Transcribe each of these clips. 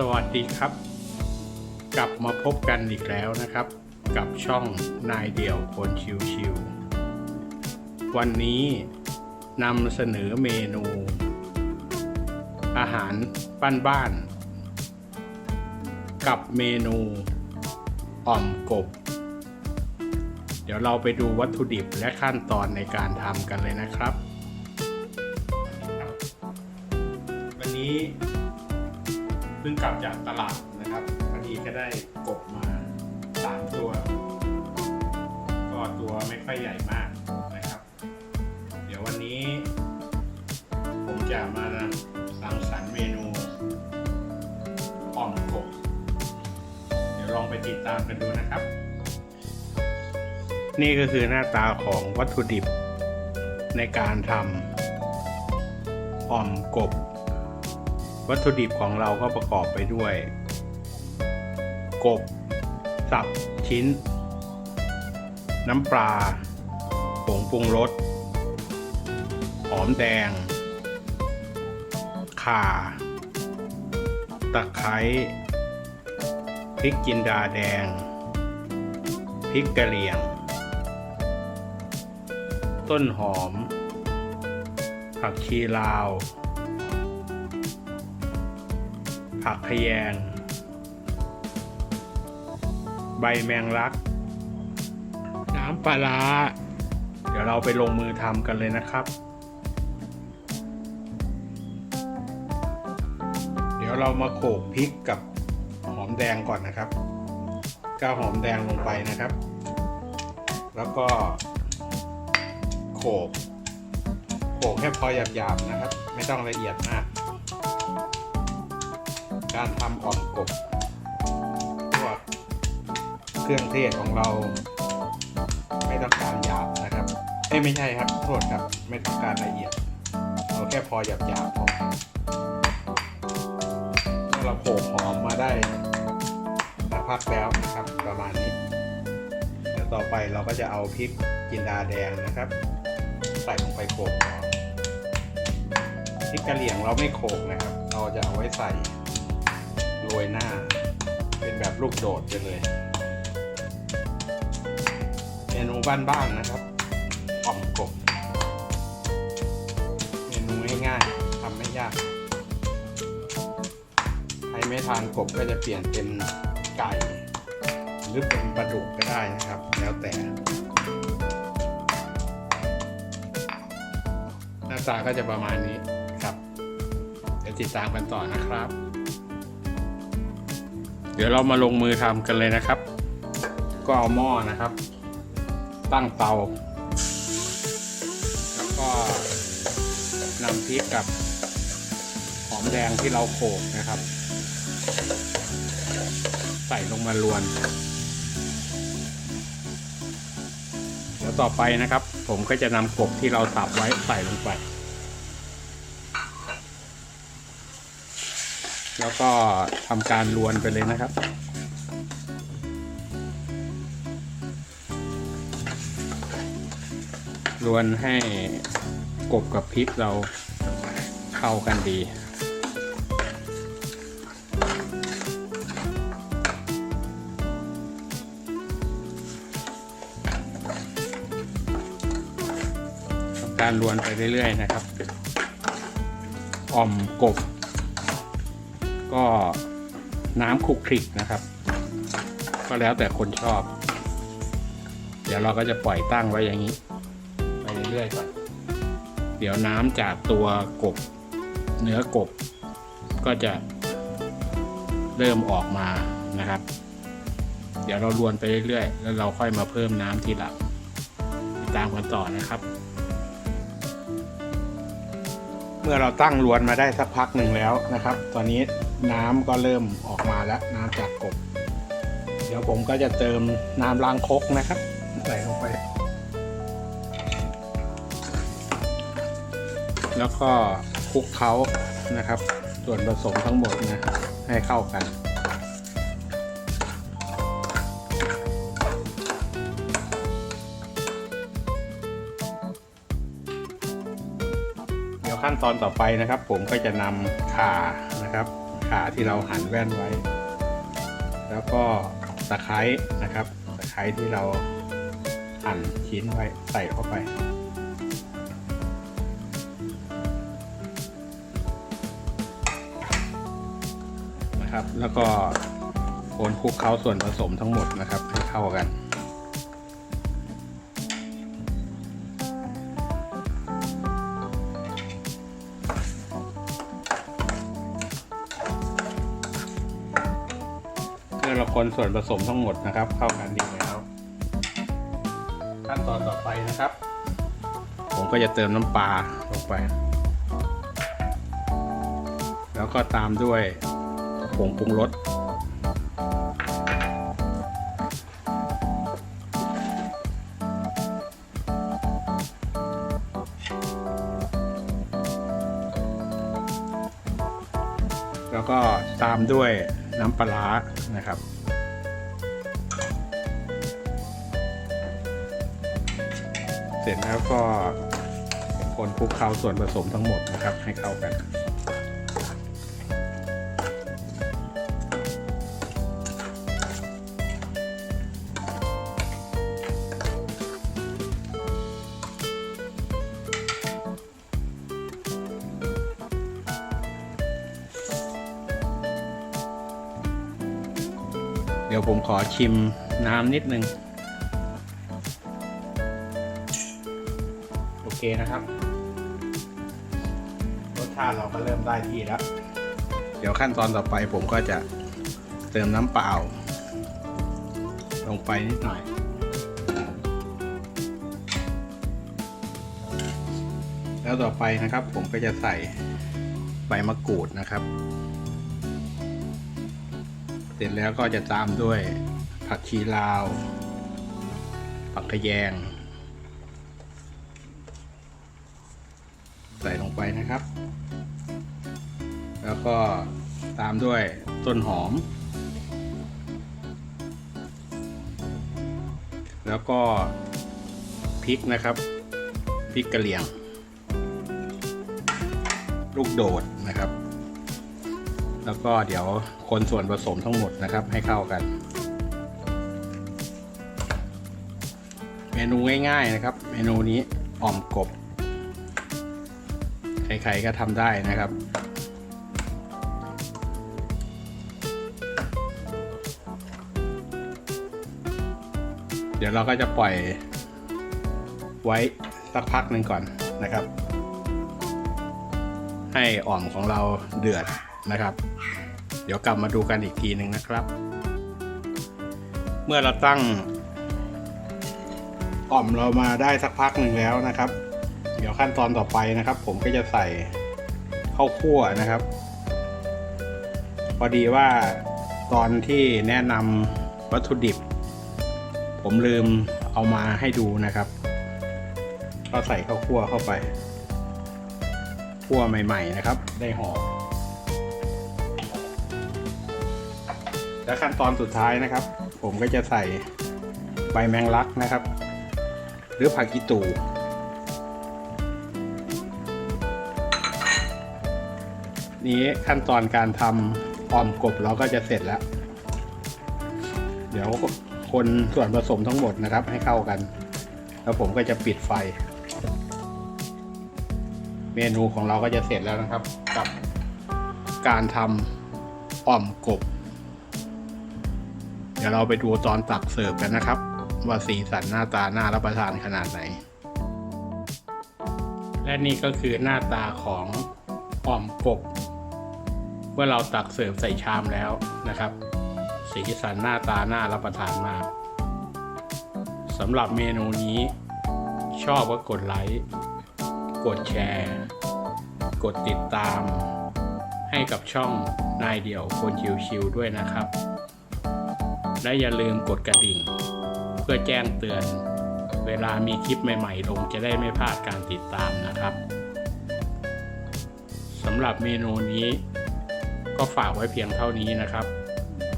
สวัสดีครับ กลับมาพบกันอีกแล้วนะครับ กับช่องนายเดี่ยวคนชิวๆวันนี้นำเสนอเมนู อาหารบ้านๆกับเมนูอ่อมกบ เดี๋ยวเราไปดูวัตถุดิบและขั้นตอนในการทำกันเลยนะครับ วันนี้ พิ่งกลับจากตลาดนะครับพอดีก็ได้กบมาสามตัว ก็ตัวไม่ค่อยใหญ่มากนะครับ เดี๋ยววันนี้ ผมจะมาสังสรรค์เมนูอ่อมกบ เดี๋ยวลองไปติดตามกันดูนะครับ นี่ก็คือหน้าตาของวัตถุดิบในการทำอ่อมกบ วัตถุดิบของเราก็ประกอบไปด้วย กบ สับ ชิ้น น้ำปลา ผงปรุงรส หอมแดง ข่า ตะไคร้ พริกจินดาแดง พริกกะเหรี่ยง ต้นหอม ผักชีลาว ผักขยง ใบแมงลัก น้ำปลาร้าเดี๋ยวเราไปลงมือทำกันเลยนะครับ เดี๋ยวเรามาโขลกพริกกับหอมแดงก่อนนะครับก้าวหอมแดงลงไปนะครับ แล้วก็โขลกโขลกแค่พอหยาบๆนะครับ ไม่ต้องละเอียดมาก การทำอ่อมกบพวกเครื่องเทศของเรา ไม่ต้องการหยาบนะครับเอ้ไม่ใช่ครับโทษครับ ไม่ต้องการละเอียดเอาแค่พอหยาบหยาบๆพอเมื่อเราโขลกหอมมาได้สักพักแล้วนะครับประมาณนี้แล้วต่อไปเราก็จะเอาพริกจินดาแดงนะครับ ใส่ลงไปโขลกพริกกะเหรี่ยงเราไม่โขลกนะครับ เราจะเอาไว้ใส่ ยหน้า เป็นแบบลูกโดดไปเลยเมนูบ้านๆนะครับอ่อมกบ เมนูง่ายๆทำไม่ยาก ใครไม่ทานกบก็จะเปลี่ยนเป็นไก่ หรือเป็นปลาดุกก็ได้นะครับ แล้วแต่หน้าตาก็จะประมาณนี้ครับ เดี๋ยวติดตามกันต่อนะครับ เดี๋ยวเรามาลงมือทำกันเลยนะครับ ก็เอาหม้อนะครับ ตั้งเตา แล้วก็นำพริกกับหอมแดงที่เราโขลกนะครับ ใส่ลงมารวน เดี๋ยวต่อไปนะครับ ผมก็จะนำกบที่เราสับไว้ใส่ลงไป แล้วก็ทำการลวนไปเลยนะครับลวนให้กบกับพริกเราเข้ากันดีทำการลวนไปเรื่อยๆนะครับ อ่อมกบ ก็น้ำคลุกคลิกนะครับ ก็แล้วแต่คนชอบ เดี๋ยวเราก็จะปล่อยตั้งไว้อย่างนี้ ไปเรื่อยๆก่อนเดี๋ยวน้ำจากตัวกบ เนื้อกบ ก็จะเริ่มออกมานะครับ เดี๋ยวเราลวนไปเรื่อยๆ แล้วเราค่อยมาเพิ่มน้ำทีหลังติดตามกันต่อนะครับ เมื่อเราตั้งลวนมาได้สักพักหนึ่งแล้วนะครับ ตอนนี้ น้ำก็เริ่มออกมาแล้วน้ำจากกบ เดี๋ยวผมก็จะเติมน้ำล้างคกนะครับ ใส่ลงไป แล้วก็คลุกเคล้านะครับ ส่วนผสมทั้งหมดนะให้เข้ากันเดี๋ยวขั้นตอนต่อไปนะครับ ผมก็จะนำข่านะครับ ขาที่เราหั่นแว่นไว้ แล้วก็ตะไคร้นะครับตะไคร้ที่เราหั่นชิ้นไว้ใส่เข้าไป นะครับ แล้วก็คนคลุกเคล้าส่วนผสมทั้งหมดนะครับให้เข้ากัน เมื่อเราคนส่วนผสมทั้งหมดนะครับ เข้ากันดีแล้ว ขั้นตอนต่อไปนะครับ ผมก็จะเติมน้ำปลาลงไป แล้วก็ตามด้วยผงปรุงรสแล้วก็ตามด้วย น้ำปลานะครับ เสร็จแล้วก็คนคลุกเคล้าส่วนผสมทั้งหมดนะครับ ให้เข้ากัน ดี๋ยวผมขอชิมน้ำนิดนึง โอเคนะครับ รสชาติเราก็เริ่มได้ที่แล้ว เดี๋ยวขั้นตอนต่อไปผมก็จะเติมน้ำเปล่า ลงไปนิดหน่อยแล้วต่อไปนะครับผมก็จะใส่ใบมะกรูดนะครับ เสร็จแล้วก็จะตามด้วยผักชีลาว ผักกระแยง ใส่ลงไปนะครับ แล้วก็ตามด้วยต้นหอม แล้วก็พริกนะครับพริกกระเหลี่ยง ลูกโดดนะครับ แล้วก็เดี๋ยว คนส่วนผสมทั้งหมดนะครับให้เข้ากัน เมนูง่ายๆนะครับ เมนูนี้อ่อมกบ ใครๆก็ทำได้นะครับเดี๋ยวเราก็จะปล่อยไว้สักพักหนึ่งก่อนนะครับ ให้อ่อมของเราเดือดนะครับ เดี๋ยวกลับมาดูกันอีกทีหนึ่งนะครับ เมื่อเราตั้งอ่อมเรามาได้สักพักหนึ่งแล้วนะครับ เดี๋ยวขั้นตอนต่อไปนะครับ ผมก็จะใส่ข้าวคั่วนะครับ พอดีว่าตอนที่แนะนำวัตถุดิบ ผมลืมเอามาให้ดูนะครับ ก็ใส่ข้าวคั่วเข้าไปคั่วใหม่ ๆ นะครับ ได้หอม และขั้นตอนสุดท้ายนะครับ ผมก็จะใส่ใบแมงลักนะครับ หรือผักกีตูนี้ขั้นตอนการทำออมกบเราก็จะเสร็จแล้ว เดี๋ยวคนส่วนผสมทั้งหมดนะครับ ให้เข้ากัน แล้วผมก็จะปิดไฟ เมนูของเราก็จะเสร็จแล้วนะครับ กับการทำอ่อมกบ ดี๋ยวเราไปดูตอนตักเสิร์ฟกันนะครับ ว่าสีสันหน้าตาน่ารับประทานขนาดไหน และนี่ก็คือหน้าตาของอ่อมกบเมื่อเราตักเสิร์ฟใส่ชามแล้วนะครับ สีสันหน้าตาน่ารับประทานมากสำหรับเมนูนี้ ชอบก็กดไลค์กดแชร์ กดติดตาม ให้กับช่องนายเดี่ยวคนชิวๆด้วยนะครับ และอย่าลืมกดกระดิ่ง เพื่อแจ้งเตือน เวลามีคลิปใหม่ๆลงจะได้ไม่พลาดการติดตามนะครับสำหรับเมนูนี้ก็ฝากไว้เพียงเท่านี้นะครับ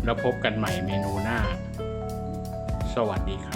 แล้วพบกันใหม่เมนูหน้า สวัสดีครับ